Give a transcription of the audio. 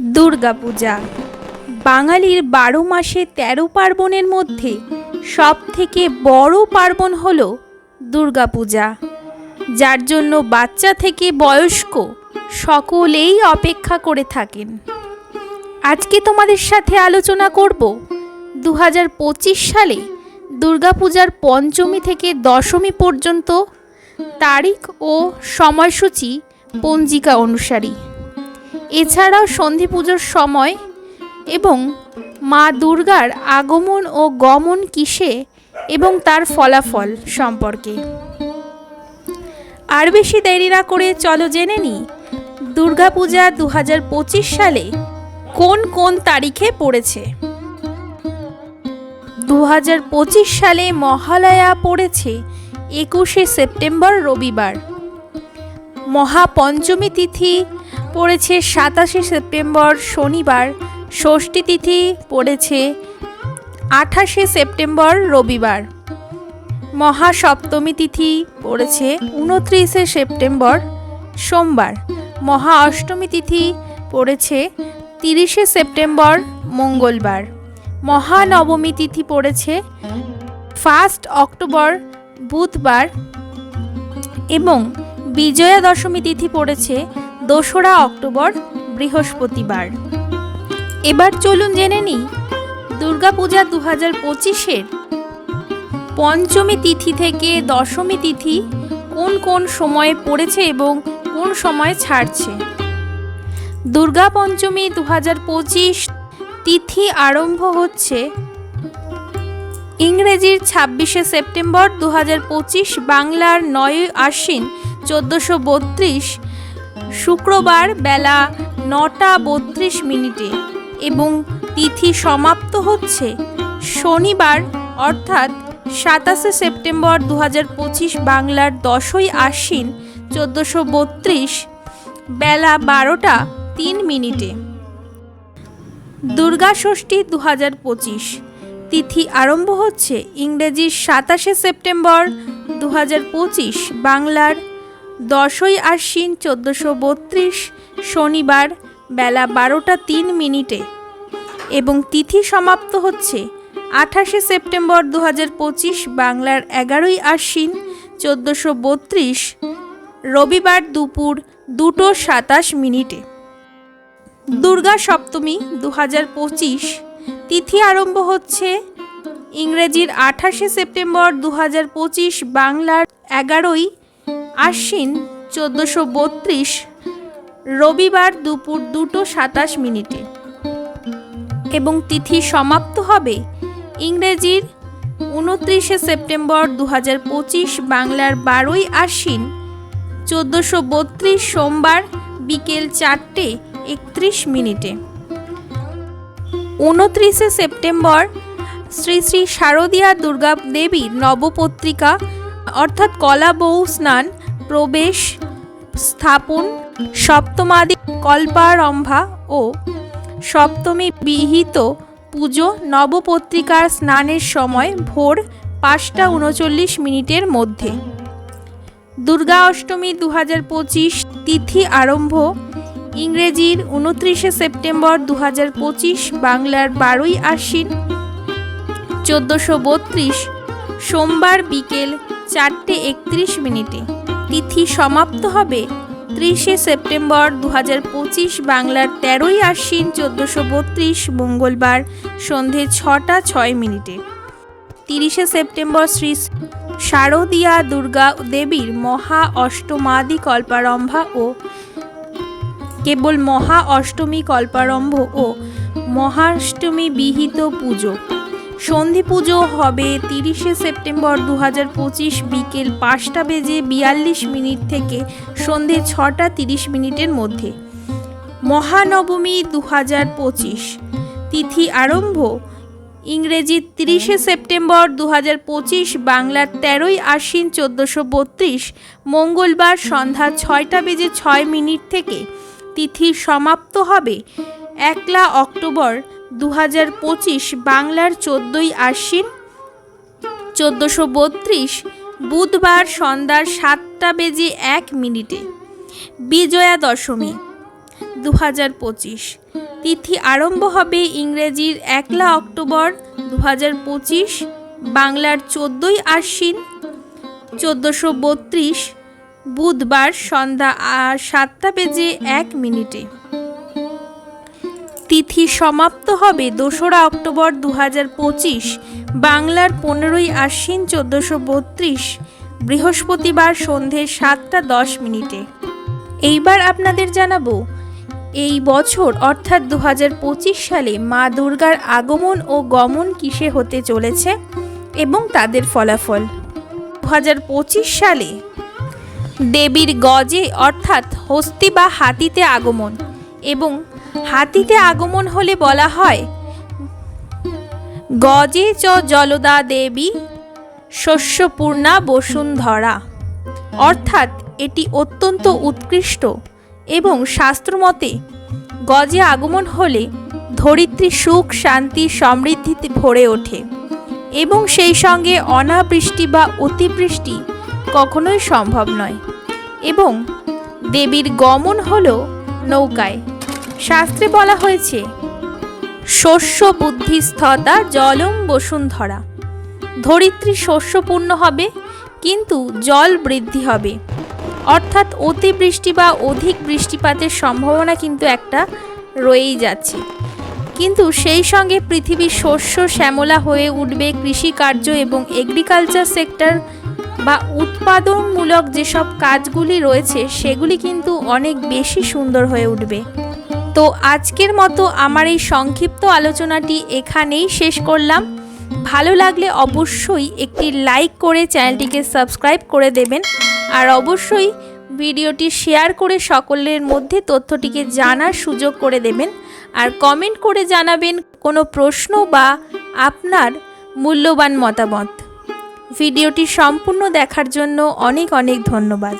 দুর্গাপূজা বাঙালির বারো মাসে তেরো পার্বণের মধ্যে সব থেকে বড় পার্বণ হল দুর্গাপূজা যার জন্য বাচ্চা থেকে বয়স্ক সকলেই অপেক্ষা করে থাকেন। আজকে তোমাদের সাথে আলোচনা করব দু হাজার পঁচিশ সালে দুর্গাপূজার পঞ্চমী থেকে দশমী পর্যন্ত তারিখ ও সময়সূচি পঞ্জিকা অনুসারী। এছাড়াও সন্ধি পুজোর সময় এবং মা দুর্গার আগমন ও গমন কিসে এবং তার ফলাফল সম্পর্কে। আর বেশি দেরি না করে চলো জেনে নিই দুর্গাপূজা দু হাজার পঁচিশ সালে কোন কোন তারিখে পড়েছে। দু হাজার পঁচিশ সালে মহালয়া পড়েছে একুশে সেপ্টেম্বর রবিবার। মহাপঞ্চমী তিথি পড়েছে সাতাশে সেপ্টেম্বর শনিবার, ষষ্ঠী তিথি পড়েছে আঠাশে সেপ্টেম্বর রবিবার। মহাসপ্তমী তিথি পড়েছে উনত্রিশে সেপ্টেম্বর সোমবার। মহা অষ্টমী তিথি পড়েছে তিরিশে সেপ্টেম্বর মঙ্গলবার। মহানবমী তিথি পড়েছে ফার্স্ট অক্টোবর বুধবার এবং বিজয়া দশমী তিথি পড়েছে দোসরা অক্টোবর, বৃহস্পতিবার। এবার চলুন জেনে নিই, দুর্গাপূজা দু হাজার পঁচিশের পঞ্চমী তিথি থেকে দশমী তিথি কোন কোন সময়ে পড়েছে এবং কোন সময় ছাড়ছে? দুর্গা পঞ্চমী দু হাজার পঁচিশ তিথি আরম্ভ হচ্ছে ইংরেজির ছাব্বিশে সেপ্টেম্বর দু হাজার পঁচিশ বাংলার নয় আশ্বিন চোদ্দোশো বত্রিশ শুক্রবার বেলা নটা বত্রিশ মিনিটে এবং তিথি সমাপ্ত হচ্ছে শনিবার, অর্থাৎ সাতাশে সেপ্টেম্বর দু হাজার পঁচিশ বাংলার দশই আশ্বিন চোদ্দোশো বত্রিশ বেলা বারোটা তিন মিনিটে। দুর্গা ষষ্ঠী দু পঁচিশ তিথি আরম্ভ হচ্ছে ইংরেজির সাতাশে সেপ্টেম্বর দু হাজার পঁচিশ বাংলার দশই আশ্বিন চোদ্দোশো বত্রিশ শনিবার বেলা বারোটা তিন মিনিটে এবং তিথি সমাপ্ত হচ্ছে আঠাশে সেপ্টেম্বর দু পঁচিশ বাংলার এগারোই আশ্বিন চোদ্দোশো বত্রিশ রবিবার দুপুর দুটো সাতাশ মিনিটে। দুর্গা সপ্তমী দু পঁচিশ তিথি আরম্ভ হচ্ছে ইংরেজির আঠাশে সেপ্টেম্বর দু পঁচিশ বাংলার এগারোই আশ্বিন চোদ্দোশো বত্রিশ, রবিবার দুপুর দুটো সাতাশ মিনিটে। এবং তিথি সমাপ্ত হবে ইংরেজির উনত্রিশে সেপ্টেম্বর দু হাজার পঁচিশ বাংলার বারোই আশ্বিন চোদ্দোশো বত্রিশ সোমবার বিকেল চারটে একত্রিশ মিনিটে। উনত্রিশে সেপ্টেম্বর শ্রী শ্রী শারদীয়া দুর্গা দেবীর নবপত্রিকা অর্থাৎ কলা বউ স্নান প্রবেশ, স্থাপন, সপ্তমাদি কল্পারম্ভা ও সপ্তমী বিহিত পুজো নবপত্রিকার স্নানের সময় ভোর পাঁচটা উনচল্লিশ মিনিটের মধ্যে। দুর্গা অষ্টমী দু পঁচিশ তিথি আরম্ভ, ইংরেজির উনত্রিশে সেপ্টেম্বর দু পঁচিশ বাংলার বারোই আশ্বিন, চোদ্দোশো বত্রিশ, সোমবার বিকেল চারটে একত্রিশ মিনিটে। তিথি সমাপ্ত হবে ত্রিশে সেপ্টেম্বর দু পঁচিশ বাংলার তেরোই আশ্বিন চোদ্দোশো বত্রিশ মঙ্গলবার সন্ধে ছটা ছয় মিনিটে। তিরিশে সেপ্টেম্বর শ্রী শারদীয়া দুর্গা দেবীর মহা অষ্টমাদি কল্পারম্ভা ও কেবল মহা অষ্টমী কল্পারম্ভ ও মহাষ্টমী বিহিত পুজো। সন্ধি পুজো হবে তিরিশে সেপ্টেম্বর দু পঁচিশ বিকেল পাঁচটা বেজে বিয়াল্লিশ মিনিট থেকে সন্ধে ছটা তিরিশ মিনিটের মধ্যে। মহানবমী দু পঁচিশ। তিথি আরম্ভ ইংরেজি তিরিশে সেপ্টেম্বর দু পঁচিশ বাংলার তেরোই আশ্বিন চোদ্দোশো বত্রিশ। মঙ্গলবার সন্ধ্যা ছয়টা বেজে ছয় মিনিট থেকে তিথি সমাপ্ত হবে একলা অক্টোবর দু হাজার পঁচিশ বাংলার চোদ্দোই আশ্বিন, চোদ্দোশো বত্রিশ বুধবার সন্ধ্যার সাতটা বেজে এক মিনিটে। বিজয়া দশমী দু হাজার পঁচিশ। তিথি আরম্ভ হবে ইংরেজির একলা অক্টোবর দু হাজার পঁচিশ বাংলার চোদ্দোই আশ্বিন, চোদ্দোশো বত্রিশ বুধবার সন্ধ্যা সাতটা বেজে এক মিনিটে। তিথি সমাপ্ত হবে দোসরা অক্টোবর দু পঁচিশ, বাংলার পনেরোই আশ্বিন চোদ্দোশো বত্রিশ, বৃহস্পতিবার সন্ধে সাতটা দশ মিনিটে। এইবার আপনাদের জানাব, এই বছর অর্থাৎ দু পঁচিশ সালে মা দুর্গার আগমন ও গমন কিসে হতে চলেছে এবং তাদের ফলাফল? দু হাজার পঁচিশ সালে দেবীর গজে অর্থাৎ হস্তি বা হাতিতে আগমন এবং হাতিতে আগমন হলে বলা হয়, গজে চ জলদা দেবী শস্যপূর্ণা বসুন্ধরা। অর্থাৎ এটি অত্যন্ত উৎকৃষ্ট এবং শাস্ত্রমতে গজে আগমন হলে ধরিত্রী সুখ, শান্তি সমৃদ্ধিতে ভরে ওঠে এবং সেই সঙ্গে অনাবৃষ্টি বা অতিবৃষ্টি কখনোই সম্ভব নয় এবং দেবীর গমন হল নৌকায়। শাস্ত্রে বলা হয়েছে, শস্য বুদ্ধিস্থতা জলম বসুন্ধরা। ধরিত্রী শস্যপূর্ণ হবে, কিন্তু জল বৃদ্ধি হবে। অর্থাৎ অতিবৃষ্টি বা অধিক বৃষ্টিপাতের সম্ভাবনা কিন্তু একটা রয়েই যাচ্ছে। কিন্তু সেই সঙ্গে পৃথিবীর শস্য শ্যামলা হয়ে উঠবে কৃষিকার্য এবং এগ্রিকালচার সেক্টর বা উৎপাদনমূলক যেসব কাজগুলি রয়েছে, সেগুলি কিন্তু অনেক বেশি সুন্দর হয়ে উঠবে। তো আজকের মতো আমার এই সংক্ষিপ্ত আলোচনাটি এখানেই শেষ করলাম। ভালো লাগলে অবশ্যই একটি লাইক করে চ্যানেলটিকে সাবস্ক্রাইব করে দেবেন আর অবশ্যই ভিডিওটি শেয়ার করে সকলের মধ্যে তথ্যটিকে জানার সুযোগ করে দেবেন আর কমেন্ট করে জানাবেন কোনো প্রশ্ন বা আপনার মূল্যবান মতামত। ভিডিওটি সম্পূর্ণ দেখার জন্য অনেক অনেক ধন্যবাদ।